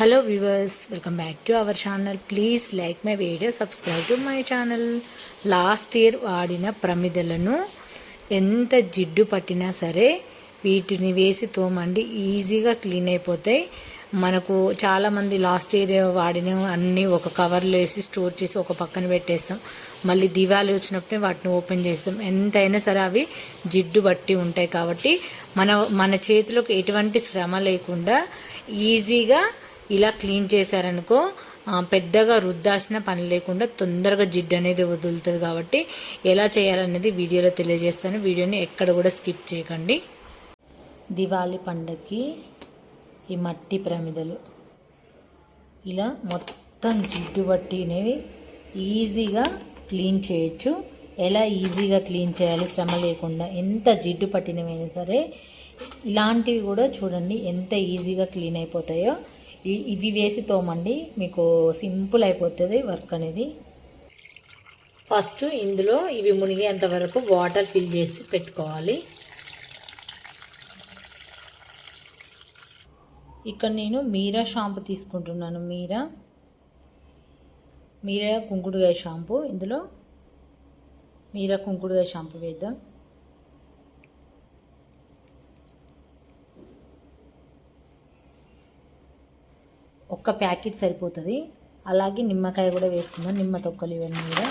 Hello viewers welcome back to our channel please like my video subscribe to my channel last year వాడిన ప్రమిదలను ఎంత జిడ్డు పట్టినా సరే వీటిని వేసి తోమండి ఈజీగా క్లీన్ అయిపోతాయి. మనకు చాలామంది లాస్ట్ ఇయర్ వాడిన అన్నీ ఒక కవర్లో వేసి స్టోర్ చేసి ఒక పక్కన పెట్టేస్తాం. మళ్ళీ దివాళీ వచ్చినప్పుడే వాటిని ఓపెన్ చేస్తాం. ఎంతైనా సరే అవి జిడ్డు బట్టి ఉంటాయి కాబట్టి మన మన చేతిలోకి ఎటువంటి శ్రమ లేకుండా ఈజీగా ఇలా క్లీన్ చేశారనుకో పెద్దగా రుద్దాల్సిన పని లేకుండా తొందరగా జిడ్డు అనేది వదులుతుంది కాబట్టి ఎలా చేయాలనేది వీడియోలో తెలియజేస్తాను. వీడియోని ఎక్కడ కూడా స్కిప్ చేయకండి. దివాళీ పండగకి ఈ మట్టి ప్రమిదలు. ఇలా మొత్తం జిడ్డు పట్టినవి ఈజీగా క్లీన్ చేయొచ్చు. ఎలా ఈజీగా క్లీన్ చేయాలి శ్రమ లేకుండా ఎంత జిడ్డు పట్టినవైనా సరే ఇలాంటివి కూడా చూడండి ఎంత ఈజీగా క్లీన్ అయిపోతాయో. ఇవి వేసి తోమండి. మీకు సింపుల్ అయిపోతుంది వర్క్ అనేది. ఫస్ట్ ఇందులో ఇవి మునిగేంత వరకు వాటర్ ఫిల్ చేసి పెట్టుకోవాలి. ఇక్కడ నేను మీరా షాంపూ తీసుకుంటున్నాను. మీరా? మీరా కుంకుడుగాయ షాంపూ. ఇందులో మీరా కుంకుడుగాయ షాంపూ వేద్దాం. ఒక్క ప్యాకెట్ సరిపోతుంది. అలాగే నిమ్మకాయ కూడా వేసుకుందాం. నిమ్మ తొక్కలు ఇవన్నీ కూడా.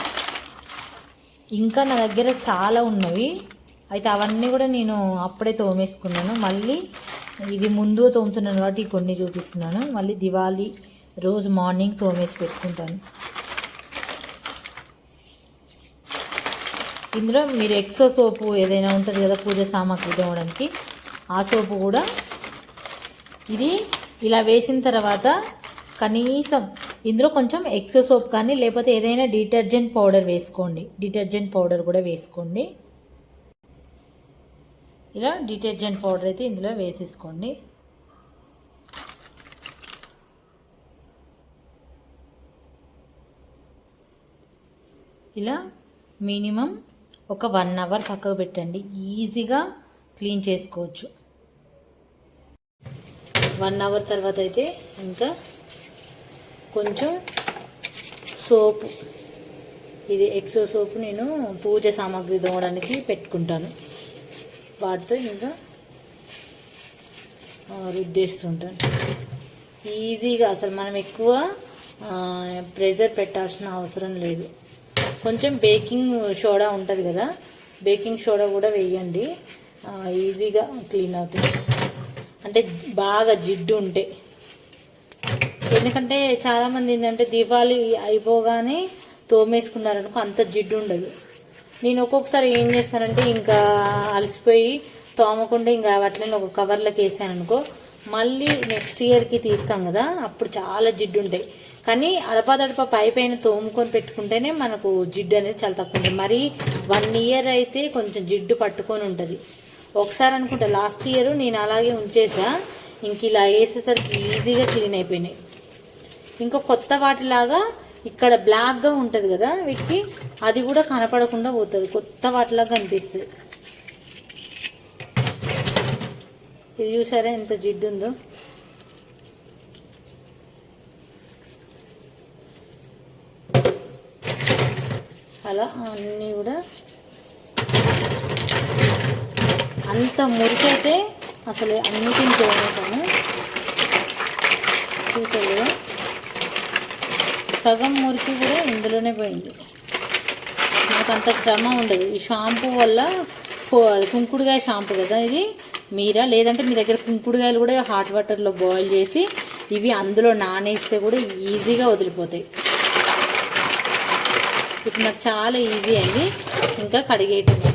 ఇంకా నా దగ్గర చాలా ఉన్నవి. అయితే అవన్నీ కూడా నేను అప్పుడే తోమేసుకున్నాను. మళ్ళీ ఇది ముందు తోముతున్నాను కాబట్టి కొన్ని చూపిస్తున్నాను. మళ్ళీ దివాళీ రోజు మార్నింగ్ తోమేసి పెట్టుకుంటాను. ఇందులో మీరు ఎక్సో సోపు ఏదైనా ఉంటుంది కదా పూజ సామాగ్రి తోమడానికి. ఆ సోపు కూడా ఇది ఇలా వేసిన తర్వాత కనీసం ఇందులో కొంచెం ఎక్సో సోప్ కానీ లేకపోతే ఏదైనా డిటర్జెంట్ పౌడర్ వేసుకోండి. డిటర్జెంట్ పౌడర్ కూడా వేసుకోండి. ఇలా డిటర్జెంట్ పౌడర్ అయితే ఇందులో వేసేసుకోండి. ఇలా మినిమం ఒక వన్ అవర్ పక్కకు పెట్టండి. ఈజీగా క్లీన్ చేసుకోవచ్చు. వన్ అవర్ తర్వాత అయితే ఇంకా కొంచెం సోపు. ఇది ఎక్సో సోపు నేను పూజ సామాగ్రి తోమడానికి పెట్టుకుంటాను. వాటితో ఇంకా రుద్దేస్తుంటాను. ఈజీగా అసలు మనం ఎక్కువ ప్రెజర్ పెట్టాల్సిన అవసరం లేదు. కొంచెం బేకింగ్ సోడా ఉంటుంది కదా బేకింగ్ సోడా కూడా వేయండి. ఈజీగా క్లీన్ అవుతుంది. అంటే బాగా జిడ్డు ఉంటే. ఎందుకంటే చాలామంది ఏంటంటే దీపావళి అయిపోగానే తోమేసుకున్నారనుకో అంత జిడ్డు ఉండదు. నేను ఒక్కొక్కసారి ఏం చేస్తానంటే ఇంకా అలసిపోయి తోమకుండా ఇంకా వాటిని ఒక కవర్లోకి వేసాను అనుకో మళ్ళీ నెక్స్ట్ ఇయర్కి తీస్తాం కదా అప్పుడు చాలా జిడ్డు ఉంటాయి. కానీ అడపాదడప పై పైన తోముకొని పెట్టుకుంటేనే మనకు జిడ్డు అనేది చాలా తక్కువ ఉంటుంది. మరి వన్ ఇయర్ అయితే కొంచెం జిడ్డు పట్టుకొని ఉంటుంది. ఒకసారి అనుకుంటా లాస్ట్ ఇయర్ నేను అలాగే ఉంచేసా. ఇంక ఇలా వేసేసరికి ఈజీగా క్లీన్ అయిపోయినాయి. ఇంకా కొత్త వాటిలాగా ఇక్కడ బ్లాక్గా ఉంటుంది కదా వీటికి అది కూడా కనపడకుండా పోతుంది. కొత్త వాటిలాగా కనిపిస్తుంది. ఇది చూసారా ఎంత జిడ్డు ఉందో? అలా అన్నీ కూడా అంత మురికైతే అసలు అన్నిటిని తోమేసాను చూసారు సగం మురికి కూడా ఇందులోనే పోయింది. నాకు అంత శ్రమ ఉండదు. ఈ షాంపూ వల్ల కో- కుంకుడుకాయ షాంపూ కదా ఇది? మీరా? లేదంటే మీ దగ్గర కుంకుడుకాయలు కూడా హాట్ వాటర్లో బాయిల్ చేసి ఇవి అందులో నానేస్తే కూడా ఈజీగా వదిలిపోతాయి. ఇప్పుడు నాకు చాలా ఈజీ అయింది. ఇంకా కడిగేయటం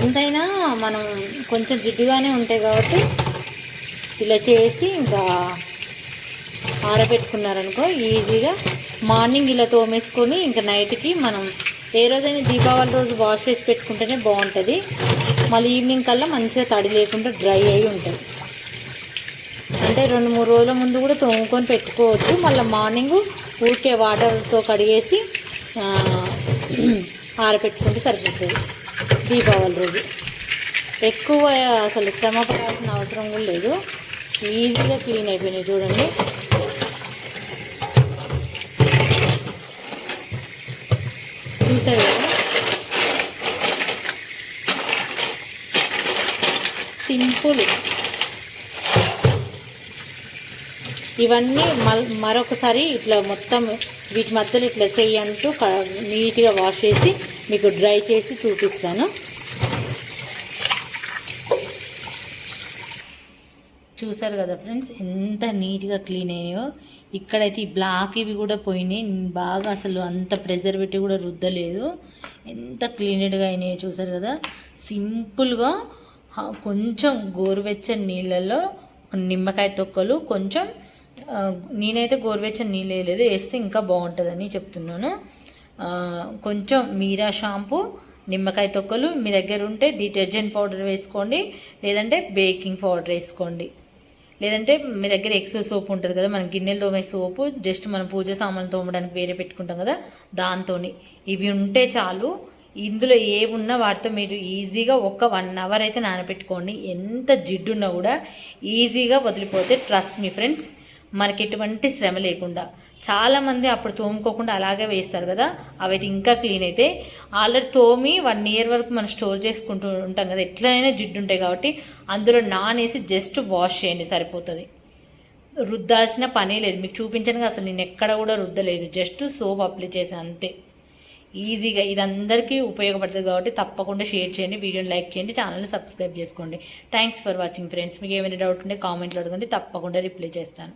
ఎంతైనా మనం కొంచెం జిడ్డుగానే ఉంటాయి కాబట్టి ఇలా చేసి ఇంకా ఆరబెట్టుకున్నారనుకో ఈజీగా. మార్నింగ్ ఇలా తోమేసుకొని ఇంకా నైట్కి మనం ఏ రోజైనా దీపావళి రోజు వాష్ చేసి పెట్టుకుంటేనే బాగుంటుంది. మళ్ళీ ఈవినింగ్ కల్లా మంచిగా తడి లేకుండా డ్రై అయి ఉంటుంది. అంటే రెండు మూడు రోజుల ముందు కూడా తోముకొని పెట్టుకోవచ్చు. మళ్ళీ మార్నింగ్ ఊరికే వాటర్తో కడిగేసి ఆరబెట్టుకుంటే సరిపోతుంది. దీపావళి రోజు. ఎక్కువ అసలు శ్రమ పడాల్సిన అవసరం కూడా లేదు. ఈజీగా క్లీన్ అయిపోయినాయి చూడండి. చూసారు కదా? సింపుల్ ఇవన్నీ మరొకసారి ఇట్లా మొత్తం వీటి మధ్యలో ఇట్లా చెయ్యి అంటూ క- నీట్గా వాష్ చేసి మీకు డ్రై చేసి చూపిస్తాను. చూసారు కదా ఫ్రెండ్స్ ఎంత నీట్గా క్లీన్ అయ్యాయో ఇక్కడైతే ఈ బ్లాక్ ఇవి కూడా పోయినాయి. బాగా అసలు అంత ప్రెజర్వేటివ్ కూడా రుద్దలేదు. ఎంత క్లీనెడ్గా అయినాయో చూసారు కదా. సింపుల్గా కొంచెం గోరువెచ్చని నీళ్ళల్లో నిమ్మకాయ తొక్కలు కొంచెం నేనైతే గోరువెచ్చని నీళ్ళు వేయలేదు వేస్తే ఇంకా బాగుంటుందని చెప్తున్నాను. కొంచెం మీరా షాంపూ నిమ్మకాయ తొక్కలు మీ దగ్గర ఉంటే డిటర్జెంట్ పౌడర్ వేసుకోండి లేదంటే బేకింగ్ పౌడర్ వేసుకోండి. లేదంటే మీ దగ్గర ఎక్సో సోప్ ఉంటుంది కదా మన గిన్నెలు తోమే సోపు జస్ట్ మనం పూజ సామాన్లు తోమడానికి వేరే పెట్టుకుంటాం కదా దాంతోని. ఇవి ఉంటే చాలు. ఇందులో ఏమున్నా వాటితో మీరు ఈజీగా ఒక వన్ అవర్ అయితే నానబెట్టుకోండి. ఎంత జిడ్డున్నా కూడా ఈజీగా వదిలిపోతే ట్రస్ట్ మీ ఫ్రెండ్స్ మనకి ఎటువంటి శ్రమ లేకుండా. చాలామంది అప్పుడు తోముకోకుండా అలాగే వేస్తారు కదా అవైతే ఇంకా క్లీన్ అయితే. ఆల్రెడీ తోమి వన్ ఇయర్ వరకు మనం స్టోర్ చేసుకుంటూ ఉంటాం కదా ఎట్లయినా జిడ్డు ఉంటాయి కాబట్టి అందులో నానేసి జస్ట్ వాష్ చేయండి సరిపోతుంది. రుద్దాల్సిన పనే లేదు. మీకు చూపించడానికి అసలు నేను ఎక్కడ కూడా రుద్దలేదు. జస్ట్ సోప్ అప్లై చేసాను అంతే. ఈజీగా ఇది అందరికీ ఉపయోగపడుతుంది కాబట్టి తప్పకుండా షేర్ చేయండి వీడియోని లైక్ చేయండి ఛానల్ని సబ్స్క్రైబ్ చేసుకోండి. థ్యాంక్స్ ఫర్ వాచింగ్ ఫ్రెండ్స్ మీకు ఏమైనా డౌట్ ఉంటే కామెంట్లో అడగండి తప్పకుండా రిప్లై చేస్తాను.